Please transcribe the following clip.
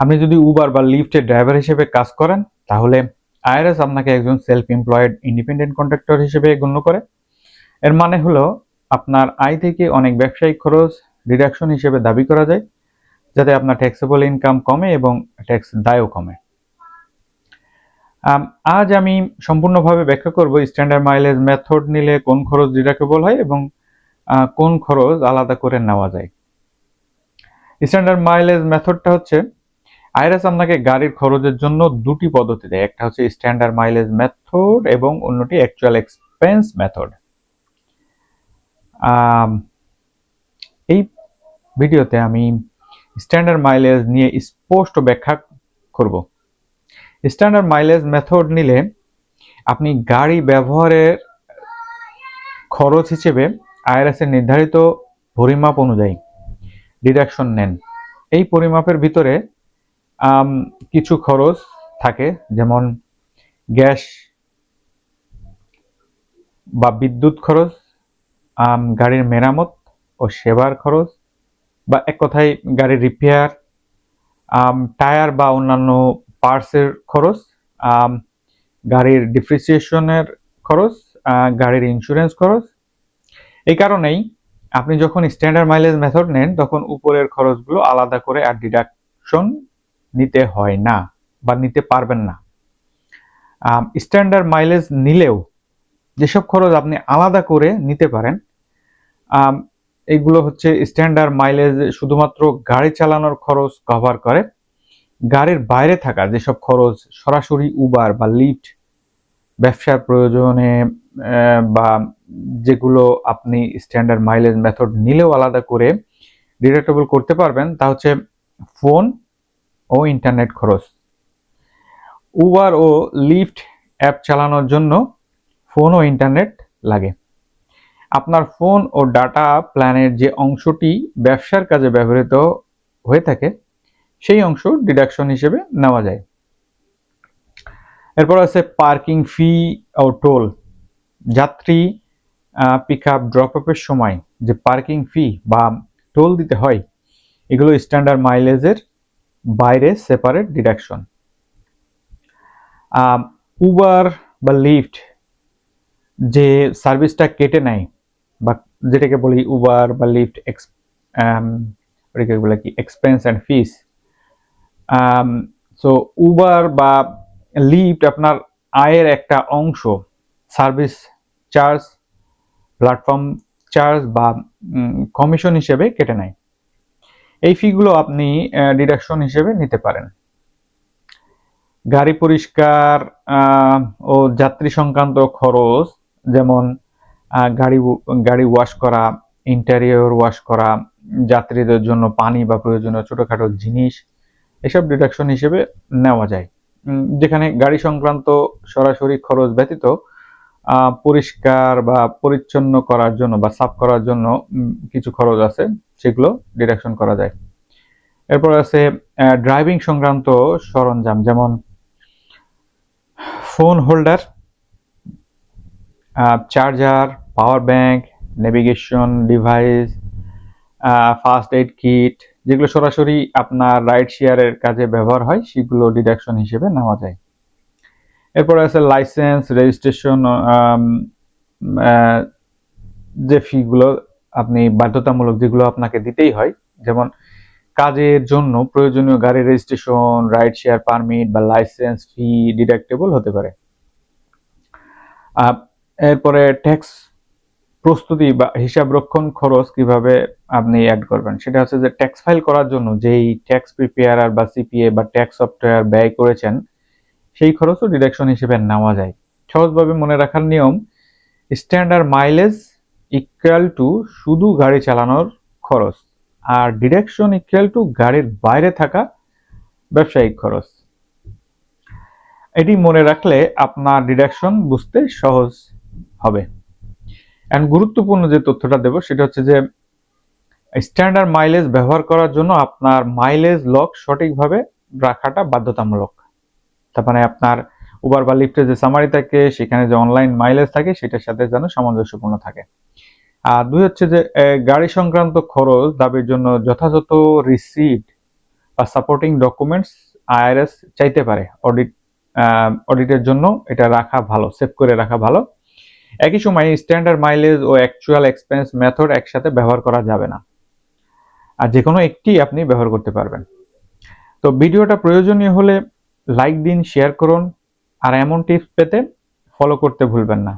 আপনি যদি উবার বা লিফটের ড্রাইভার হিসেবে কাজ করেন, তাহলে আইআরএস আপনাকে একজন সেলফ এমপ্লয়েড ইন্ডিপেন্ডেন্ট কন্ট্রাক্টর হিসেবে গণ্য করে। এর মানে হলো, আপনার আয় থেকে অনেক ব্যবসায়িক খরচ ডিডাকশন হিসেবে দাবি করা যায়, যাতে আপনার ট্যাক্সেবল ইনকাম কমে এবং ট্যাক্স দায়ও কমে। আজ আমি সম্পূর্ণভাবে ব্যাখ্যা করব স্ট্যান্ডার্ড মাইলেজ মেথড নিলে কোন খরচ ডিডাক্টেবল হয় এবং কোন খরচ আলাদা করে নেওয়া যায়। স্ট্যান্ডার্ড মাইলেজ মেথডটা হচ্ছে আইরাস আপনাকে গাড়ির খরচের জন্য দুটি পদ্ধতি দেয়। একটা হচ্ছে স্ট্যান্ডার্ড মাইলেজ মেথড এবং অন্যটি অ্যাকচুয়াল এক্সপেন্স মেথড এই ভিডিওতে আমি স্ট্যান্ডার্ড মাইলেজ নিয়ে স্পষ্ট ব্যাখ্যা করব। স্ট্যান্ডার্ড মাইলেজ মেথড নিলে আপনি গাড়ি ব্যবহারের খরচ হিসেবে আইআরএস এর নির্ধারিত পরিমাপ অনুযায়ী ডিডাকশন নেন। এই পরিমাপের ভিতরে কিছু খরচ থাকে, যেমন গ্যাস বা বিদ্যুৎ খরচ গাড়ির মেরামত ও সেবার খরচ, বা এক কথায় গাড়ির রিপেয়ার টায়ার বা অন্যান্য পার্টসের খরচ গাড়ির ডিপ্রিসিয়েশনের খরচ গাড়ির ইন্স্যুরেন্স খরচ। এই কারণেই আপনি যখন স্ট্যান্ডার্ড মাইলেজ মেথড নেন, তখন উপরের খরচগুলো আলাদা করে আর ডিডাকশন নিতে হয় না বা নিতে পারবেন না। স্ট্যান্ডার্ড মাইলেজ নিলেও যেসব খরচ আপনি আলাদা করে নিতে পারেন এইগুলো হচ্ছে স্ট্যান্ডার্ড মাইলেজ শুধুমাত্র গাড়ি চালানোর খরচ কভার করে। গাড়ির বাইরে থাকা যেসব খরচ, সরাসরি উবার বা লিফট ব্যবসার প্রয়োজনে বা যেগুলো আপনি স্ট্যান্ডার্ড মাইলেজ মেথড নিলেও আলাদা করে ডিডাক্টেবল করতে পারবেন, তা হচ্ছে ফোন ও ইন্টারনেট খরচ। উবার ও লিফট অ্যাপ চালানোর জন্য ফোন ও ইন্টারনেট লাগে। আপনার ফোন ও ডাটা প্ল্যানের যে অংশটি ব্যবসার কাজে ব্যবহৃত হয়ে থাকে, সেই অংশ ডিডাকশন হিসেবে নেওয়া যায়। এরপর আছে পার্কিং ফি ও টোল। যাত্রী পিক আপ ড্রপ আপের সময় যে পার্কিং ফি বা টোল দিতে হয়, এগুলো স্ট্যান্ডার্ড মাইলেজের বাইরে সেপারেট ডিডাকশন উবার বা লিফট যে সার্ভিসটা কেটে নেয় বা যেটাকে বলি উবার বা লিফট ওটাকে বলে কি expense and fees so Uber বা লিফট আপনার আয়ের একটা অংশ সার্ভিস চার্জ প্ল্যাটফর্ম চার্জ বা কমিশন হিসেবে কেটে নেয়। এই ফিগুলো আপনি ডিডাকশন হিসেবে নিতে পারেন। গাড়ি পরিষ্কার ও যাত্রী সংক্রান্ত খরচ, যেমন গাড়ি গাড়ি ওয়াশ করা ইন্টেরিয়র ওয়াশ করা, যাত্রীদের জন্য পানি বা প্রয়োজনীয় ছোটখাটো জিনিস, এসব ডিডাকশন হিসেবে নেওয়া যায়। যেখানে গাড়ি সংক্রান্ত সরাসরি খরচ ব্যতীত পরিষ্কার বা পরিচ্ছন্ন করার জন্য বা সাফ করার জন্য কিছু খরচ আছে, সেগুলো ডিডাকশন করা যায়। এরপর আছে ড্রাইভিং সংক্রান্ত সরঞ্জাম, যেমন phone holder charger power bank navigation device first aid kit যেগুলো সরাসরি আপনার রাইড শেয়ারের কাজে ব্যবহার হয়, সেগুলো ডিডাকশন হিসেবে নেওয়া যায়। এরপর আছে লাইসেন্স রেজিস্ট্রেশন যে ফিগুলো আপনি বাধ্যতামূলক যেগুলো আপনাকে দিতেই হয়, যেমন কাজের জন্য প্রয়োজনীয় গাড়ি রেজিস্ট্রেশন রাইড শেয়ার পারমিট বা লাইসেন্স ফি ডিডাক্টেবল হতে পারে। এরপরে ট্যাক্স প্রস্তুতি বা হিসাব রক্ষণ খরচ কীভাবে আপনি অ্যাড করবেন, সেটা হচ্ছে যে ট্যাক্স ফাইল করার জন্য যেই ট্যাক্স প্রিপেয়ারার বা সিপিএ বা ট্যাক্স সফটওয়্যার ব্যয় করেছেন সেই খরচও ডিডাকশন হিসেবে নেওয়া যায়। সহজভাবে মনে রাখার নিয়ম স্ট্যান্ডার্ড মাইলেজ ইকুয়াল টু শুধু গাড়ি চালানোর খরচ আর ডিডাকশন ইকুয়াল টু গাড়ির বাইরে থাকা ব্যবসায়িক খরচ। এটি মনে রাখলে আপনার ডিডাকশন বুঝতে সহজ হবে। এন্ড গুরুত্বপূর্ণ যে তথ্যটা দেব সেটা হচ্ছে যে স্ট্যান্ডার্ড মাইলেজ ব্যবহার করার জন্য আপনার মাইলেজ লক সঠিকভাবে রাখাটা বাধ্যতামূলক। তার মানে আপনার উবার বা লিফটের যে সামারি থাকে, সেখানে যে অনলাইন মাইলেজ থাকে, সেটার সাথে যেন সামঞ্জস্যপূর্ণ থাকে। আর দুই হচ্ছে যে গাড়ি সংক্রান্ত খরচ, দাবির জন্য যথাযথ রিসিপ্ট বা সাপোর্টিং ডকুমেন্টস আইআরএস চাইতে পারে। অডিট অডিটের জন্য এটা রাখা ভালো সেভ করে রাখা ভালো। একই সময় স্ট্যান্ডার্ড মাইলেজ ও অ্যাকচুয়াল এক্সপেন্স মেথড একসাথে ব্যবহার করা যাবে না। আর যে কোনো একটি আপনি ব্যবহার করতে পারবেন। তো ভিডিওটা প্রয়োজনীয় হলে লাইক দিন শেয়ার করুন আর এমন টিপস পেতে ফলো করতে ভুলবেন না।